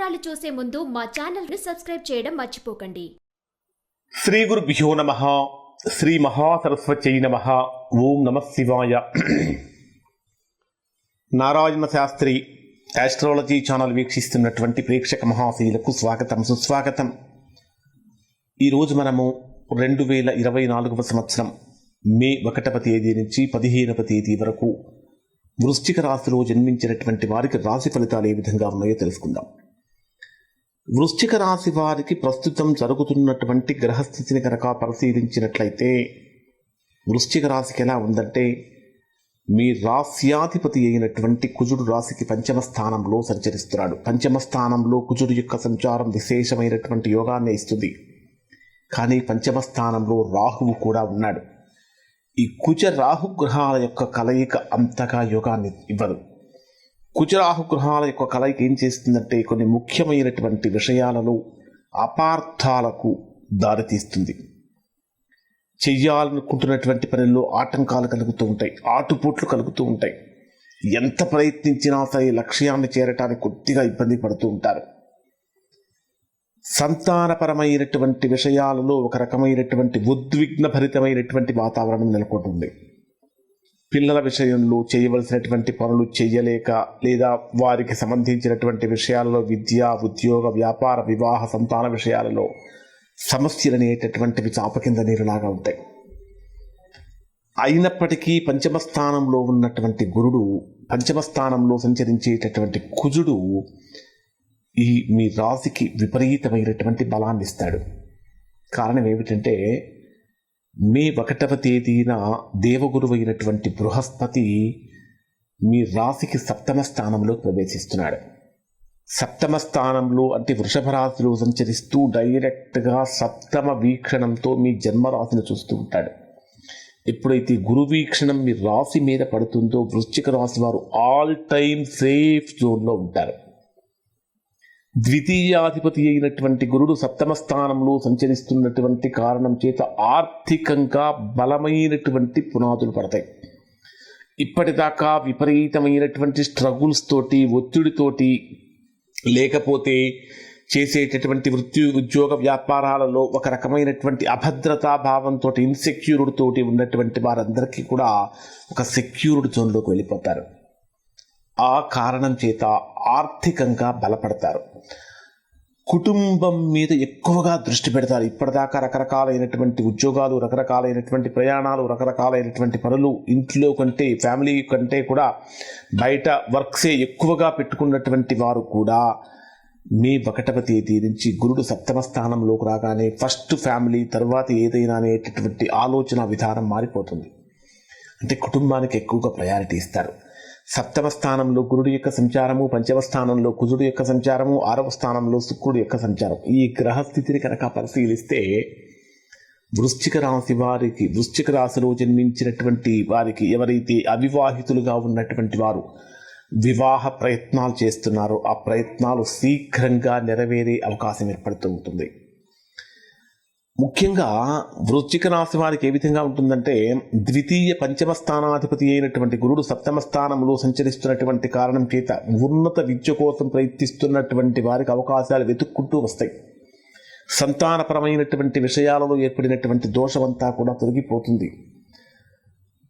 వివరాలు చూసే ముందు మా ఛానల్ని సబ్స్క్రైబ్ చేయడం మర్చిపోకండి. శ్రీ గురుభ్యో నమ శ్రీ మహాసరస్వతి నమ ఓం నమ శివాయ. నారాయణ శాస్త్రి ఆస్ట్రాలజీ ఛానల్ వీక్షిస్తున్నటువంటి ప్రేక్షక మహాశీలకు స్వాగతం సుస్వాగతం. ఈరోజు మనము రెండు వేల ఇరవై నాలుగవ సంవత్సరం మే ఒకటవ తేదీ నుంచి పదిహేనవ తేదీ వరకు వృశ్చిక రాశిలో జన్మించినటువంటి వారికి రాశి ఫలితాలు ఏ విధంగా ఉన్నాయో తెలుసుకుందాం. వృశ్చిక రాశి వారికి ప్రస్తుతం జరుగుతున్నటువంటి గ్రహస్థితిని కనుక పరిశీలించినట్లయితే వృశ్చిక రాశికి ఎలా ఉందంటే మీ రాస్యాధిపతి అయినటువంటి కుజుడు రాశికి పంచమ స్థానంలో సంచరిస్తున్నాడు. పంచమ స్థానంలో కుజుడు యొక్క సంచారం విశేషమైనటువంటి యోగాన్ని ఇస్తుంది. కానీ పంచమ స్థానంలో రాహువు కూడా ఉన్నాడు. ఈ కుజ రాహుగ్రహాల యొక్క కలయిక అంతగా యోగాన్ని ఇవ్వదు. కుజరాహు గ్రహాల యొక్క కలయిక ఏం చేస్తుందంటే కొన్ని ముఖ్యమైనటువంటి విషయాలలో అపార్థాలకు దారితీస్తుంది. చెయ్యాలనుకుంటున్నటువంటి పనుల్లో ఆటంకాలు కలుగుతూ ఉంటాయి ఆటుపోట్లు కలుగుతూ ఉంటాయి. ఎంత ప్రయత్నించినా సరే లక్ష్యాన్ని చేరటానికి కొద్దిగా ఇబ్బంది పడుతూ ఉంటారు. సంతానపరమైనటువంటి విషయాలలో ఒక రకమైనటువంటి ఉద్విగ్న భరితమైనటువంటి వాతావరణం నెలకొంటుంది. పిల్లల విషయంలో చేయవలసినటువంటి పనులు చేయలేక లేదా వారికి సంబంధించినటువంటి విషయాలలో విద్య ఉద్యోగ వ్యాపార వివాహ సంతాన విషయాలలో సమస్యలు అనేటటువంటివి చాప కింద నీరులాగా ఉంటాయి. అయినప్పటికీ పంచమ స్థానంలో ఉన్నటువంటి గురుడు పంచమ స్థానంలో సంచరించేటటువంటి కుజుడు ఈ మీ రాశికి విపరీతమైనటువంటి బలాన్ని ఇస్తాడు కారణం ఏమిటంటే మే ఒకటవ తేదీన దేవగురువు అయినటువంటి బృహస్పతి మీ రాశికి సప్తమ స్థానంలో ప్రవేశిస్తున్నాడు. సప్తమ స్థానంలో అంటే వృషభ రాశిలో సంచరిస్తూ డైరెక్ట్గా సప్తమ వీక్షణంతో మీ జన్మరాశిని చూస్తూ ఉంటాడు. ఎప్పుడైతే గురు వీక్షణం మీ రాశి మీద పడుతుందో వృశ్చిక రాశి వారు ఆల్ టైమ్ సేఫ్ జోన్లో ఉంటారు. ద్వితీయాధిపతి అయినటువంటి గురుడు సప్తమ స్థానంలో సంచరిస్తున్నటువంటి కారణం చేత ఆర్థికంగా బలమైనటువంటి పునాదులు పడతాయి. ఇప్పటిదాకా విపరీతమైనటువంటి స్ట్రగుల్స్ తోటి ఒత్తిడితోటి లేకపోతే చేసేటటువంటి వృత్తి ఉద్యోగ వ్యాపారాలలో ఒక రకమైనటువంటి అభద్రతా భావంతో ఇన్సెక్యూర్డ్ తోటి ఉన్నటువంటి వారందరికీ కూడా ఒక సెక్యూర్డ్ జోన్లోకి వెళ్ళిపోతారు. ఆ కారణం చేత ఆర్థికంగా బలపడతారు. కుటుంబం మీద ఎక్కువగా దృష్టి పెడతారు. ఇప్పటిదాకా రకరకాలైనటువంటి ఉద్యోగాలు రకరకాలైనటువంటి ప్రయాణాలు రకరకాలైనటువంటి పనులు ఇంట్లో కంటే ఫ్యామిలీ కంటే కూడా బయట వర్క్సే ఎక్కువగా పెట్టుకున్నటువంటి వారు కూడా మే ఒకటవ తేదీ నుంచి గురుడు సప్తమ స్థానంలోకి రాగానే ఫస్ట్ ఫ్యామిలీ తర్వాత ఏదైనా అనేటటువంటి ఆలోచన విధానం మారిపోతుంది. అంటే కుటుంబానికి ఎక్కువగా ప్రయారిటీ ఇస్తారు. సప్తమ స్థానంలో గురుడు యొక్క సంచారము పంచమ స్థానంలో కుజుడు యొక్క సంచారము ఆరవ స్థానంలో శుక్రుడు యొక్క సంచారం. ఈ గ్రహస్థితిని కనుక పరిశీలిస్తే వృశ్చిక రాశి వారికి వృశ్చిక రాశిలో జన్మించినటువంటి వారికి ఎవరైతే అవివాహితులుగా ఉన్నటువంటి వారు వివాహ ప్రయత్నాలు చేస్తున్నారో ఆ ప్రయత్నాలు శీఘ్రంగా నెరవేరే అవకాశం ఏర్పడుతూ ఉంటుంది. ముఖ్యంగా వృశ్చిక రాశి వారికి ఏ విధంగా ఉంటుందంటే ద్వితీయ పంచమ స్థానాధిపతి అయినటువంటి గురుడు సప్తమ స్థానంలో సంచరిస్తున్నటువంటి కారణం చేత ఉన్నత విద్య కోసం ప్రయత్నిస్తున్నటువంటి వారికి అవకాశాలు వెతుక్కుంటూ వస్తాయి. సంతానపరమైనటువంటి విషయాలలో ఏర్పడినటువంటి దోషమంతా కూడా తొలగిపోతుంది.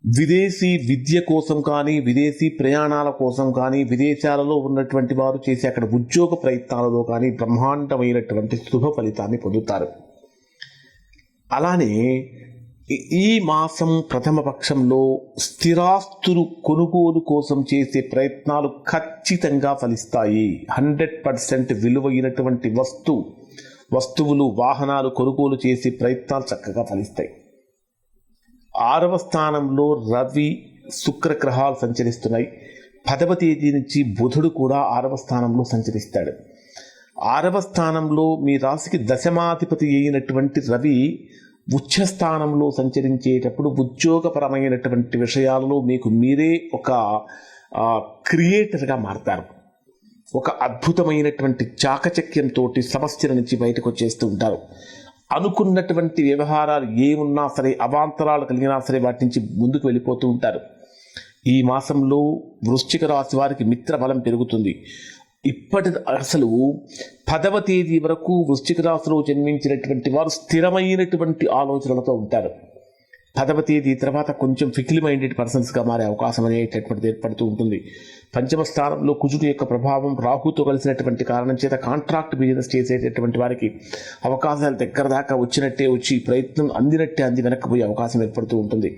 విదేశీ విద్య కోసం కానీ విదేశీ ప్రయాణాల కోసం కానీ విదేశాలలో ఉన్నటువంటి వారు చేసే అక్కడ ఉద్యోగ ప్రయత్నాలలో కానీ బ్రహ్మాండమైనటువంటి శుభ ఫలితాన్ని పొందుతారు. అలానే ఈ- మాసం ప్రథమ పక్షంలో స్థిరాస్తులు కొనుగోలు కోసం చేసే ప్రయత్నాలు ఖచ్చితంగా ఫలిస్తాయి. హండ్రెడ్ పర్సెంట్ విలువైనటువంటి వస్తు వస్తువులు వాహనాలు కొనుగోలు చేసే ప్రయత్నాలు చక్కగా ఫలిస్తాయి. ఆరవ స్థానంలో రవి శుక్రగ్రహాలు సంచరిస్తున్నాయి. పదవ తేదీ నుంచి బుధుడు కూడా ఆరవ స్థానంలో సంచరిస్తాడు. ఆరవ స్థానంలో మీ రాశికి దశమాధిపతి అయినటువంటి రవి ఉచ్చస్థానంలో సంచరించేటప్పుడు ఉద్యోగపరమైనటువంటి విషయాలలో మీకు మీరే ఒక క్రియేటర్గా మారతారు. ఒక అద్భుతమైనటువంటి చాకచక్యంతో సమస్యల నుంచి బయటకు వచ్చేస్తూ ఉంటారు. అనుకున్నటువంటి వ్యవహారాలు ఏమున్నా సరే అవాంతరాలు కలిగినా సరే వాటి నుంచి ముందుకు వెళ్ళిపోతూ ఉంటారు. ఈ మాసంలో వృశ్చిక రాశి వారికి మిత్ర బలం పెరుగుతుంది. ఇప్పటి అసలు పదవ తేదీ వరకు వృశ్చిక రాశిలో జన్మించినటువంటి వారు స్థిరమైనటువంటి ఆలోచనలతో ఉంటారు. పదవ తేదీ తర్వాత కొంచెం ఫికిల్ మైండెడ్ పర్సన్స్గా మారే అవకాశం అనేటటువంటిది ఏర్పడుతూ ఉంటుంది. పంచమ స్థానంలో కుజుడు యొక్క ప్రభావం రాహుతో కలిసినటువంటి కారణం చేత కాంట్రాక్ట్ బిజినెస్ చేసేటటువంటి వారికి అవకాశాలు దగ్గర దాకా వచ్చినట్టే వచ్చి ప్రయత్నం అందినట్టే అంది వెనక్కిపోయే అవకాశం ఏర్పడుతూ ఉంటుంది.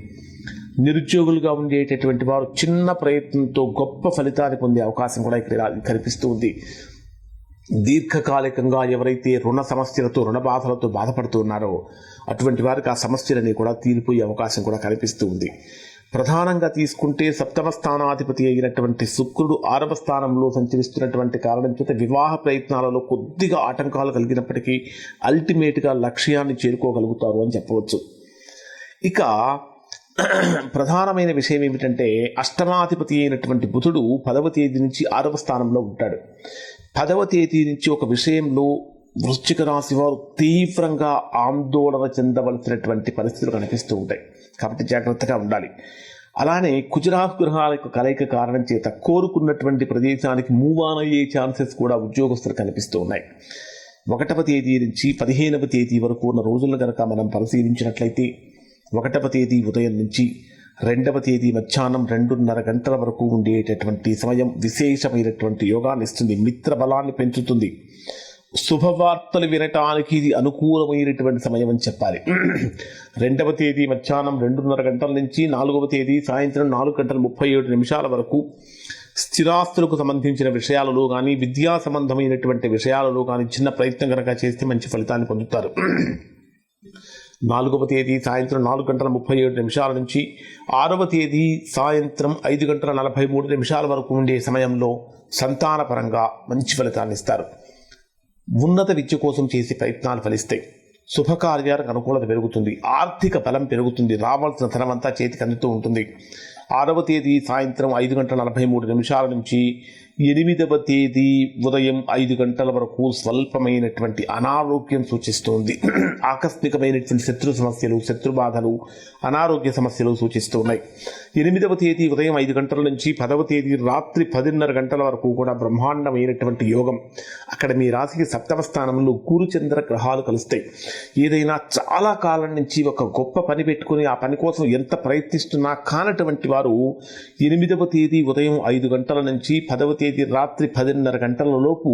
నిరుద్యోగులుగా ఉండేటటువంటి వారు చిన్న ప్రయత్నంతో గొప్ప ఫలితాన్ని పొందే అవకాశం కూడా ఇక్కడ కనిపిస్తూ ఉంది. దీర్ఘకాలికంగా ఎవరైతే రుణ సమస్యలతో రుణ బాధలతో బాధపడుతున్నారో అటువంటి వారికి ఆ సమస్యలని కూడా తీరిపోయే అవకాశం కూడా కనిపిస్తూ ఉంది. ప్రధానంగా తీసుకుంటే సప్తమ స్థానాధిపతి అయినటువంటి శుక్రుడు ఆరవ స్థానంలో సంచరిస్తున్నటువంటి కారణం చేత వివాహ ప్రయత్నాలలో కొద్దిగా ఆటంకాలు కలిగినప్పటికీ అల్టిమేట్గా లక్ష్యాన్ని చేరుకోగలుగుతారు అని చెప్పవచ్చు. ఇక ప్రధానమైన విషయం ఏమిటంటే అష్టమాధిపతి అయినటువంటి బుధుడు పదవ తేదీ నుంచి ఆరవ స్థానంలో ఉంటాడు. పదవ తేదీ నుంచి ఒక విషయంలో వృశ్చిక రాశి వారు తీవ్రంగా ఆందోళన చెందవలసినటువంటి పరిస్థితులు కనిపిస్తూ ఉంటాయి. కాబట్టి జాగ్రత్తగా ఉండాలి. అలానే కుజరాహు గ్రహాల యొక్క కలయిక కారణం చేత కోరుకున్నటువంటి ప్రదేశానికి మూవ్ ఆన్ అయ్యే ఛాన్సెస్ కూడా ఉద్యోగస్తులు కనిపిస్తూ ఉన్నాయి. ఒకటవ తేదీ నుంచి పదిహేనవ తేదీ వరకు ఉన్న రోజులను కనుక మనం పరిశీలించినట్లయితే ఒకటవ తేదీ ఉదయం నుంచి రెండవ తేదీ మధ్యాహ్నం రెండున్నర గంటల వరకు ఉండేటటువంటి సమయం విశేషమైనటువంటి యోగాన్ని ఇస్తుంది. మిత్ర బలాన్ని పెంచుతుంది. శుభవార్తలు వినటానికి ఇది అనుకూలమైనటువంటి సమయం అని చెప్పాలి. రెండవ తేదీ మధ్యాహ్నం రెండున్నర గంటల నుంచి నాలుగవ తేదీ సాయంత్రం నాలుగు గంటల ముప్పై ఏడు నిమిషాల వరకు స్థిరాస్తులకు సంబంధించిన విషయాలలో కానీ విద్యా సంబంధమైనటువంటి విషయాలలో కానీ చిన్న ప్రయత్నం కనుక చేస్తే మంచి ఫలితాన్ని పొందుతారు. నాలుగవ తేదీ సాయంత్రం నాలుగు గంటల ముప్పై ఏడు నిమిషాల నుంచి ఆరవ తేదీ సాయంత్రం ఐదు గంటల నలభై మూడు నిమిషాల వరకు ఉండే సమయంలో సంతానపరంగా మంచి ఫలితాన్ని ఇస్తారు. ఉన్నత విద్య కోసం చేసే ప్రయత్నాలు ఫలిస్తాయి. శుభకార్యాలకు అనుకూలత పెరుగుతుంది. ఆర్థిక బలం పెరుగుతుంది. రావాల్సిన ధనమంతా చేతికి అందుతూ ఉంటుంది. ఆరవ తేదీ సాయంత్రం ఐదు గంటల నలభై మూడు నిమిషాల నుంచి ఎనిమిదవ తేదీ ఉదయం ఐదు గంటల వరకు స్వల్పమైనటువంటి అనారోగ్యం సూచిస్తుంది. ఆకస్మికమైనటువంటి శత్రు సమస్యలు శత్రు బాధలు అనారోగ్య సమస్యలు సూచిస్తూ ఉన్నాయి ఎనిమిదవ తేదీ ఉదయం ఐదు గంటల నుంచి పదవ తేదీ రాత్రి పదిన్నర గంటల వరకు కూడా బ్రహ్మాండమైనటువంటి యోగం. అక్కడ మీ రాశికి సప్తమ స్థానంలో గురుచంద్ర గ్రహాలు కలుస్తాయి. ఏదైనా చాలా కాలం నుంచి ఒక గొప్ప పని పెట్టుకుని ఆ పని కోసం ఎంత ప్రయత్నిస్తున్నా కానటువంటి వారు ఎనిమిదవ తేదీ ఉదయం ఐదు గంటల నుంచి పదవ తేదీ రాత్రి పదిన్నర గంటల లోపు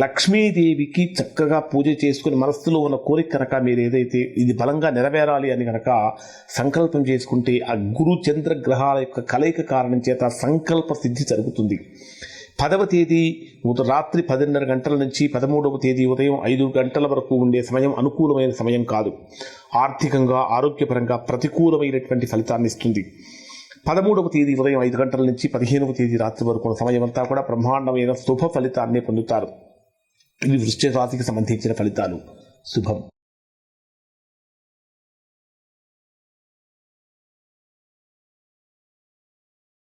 లక్ష్మీదేవికి చక్కగా పూజ చేసుకుని మనస్సులో ఉన్న కోరిక కనుక మీరు ఏదైతే ఇది బలంగా నెరవేరాలి అని కనుక సంకల్పం చేసుకుంటే ఆ గురు చంద్ర గ్రహాల యొక్క కలయిక కారణం చేత సంకల్ప సిద్ధి జరుగుతుంది. పదవ తేదీ రాత్రి పదిన్నర గంటల నుంచి పదమూడవ తేదీ ఉదయం ఐదు గంటల వరకు ఉండే సమయం అనుకూలమైన సమయం కాదు. ఆర్థికంగా ఆరోగ్యపరంగా ప్రతికూలమైనటువంటి ఫలితాన్ని ఇస్తుంది. పదమూడవ తేదీ ఉదయం ఐదు గంటల నుంచి పదిహేనవ తేదీ రాత్రి వరకు ఉన్న సమయం అంతా కూడా బ్రహ్మాండమైన శుభ ఫలితాన్ని పొందుతారు. ఇవి వృశ్చిక రాశికి సంబంధించిన ఫలితాలు. శుభం.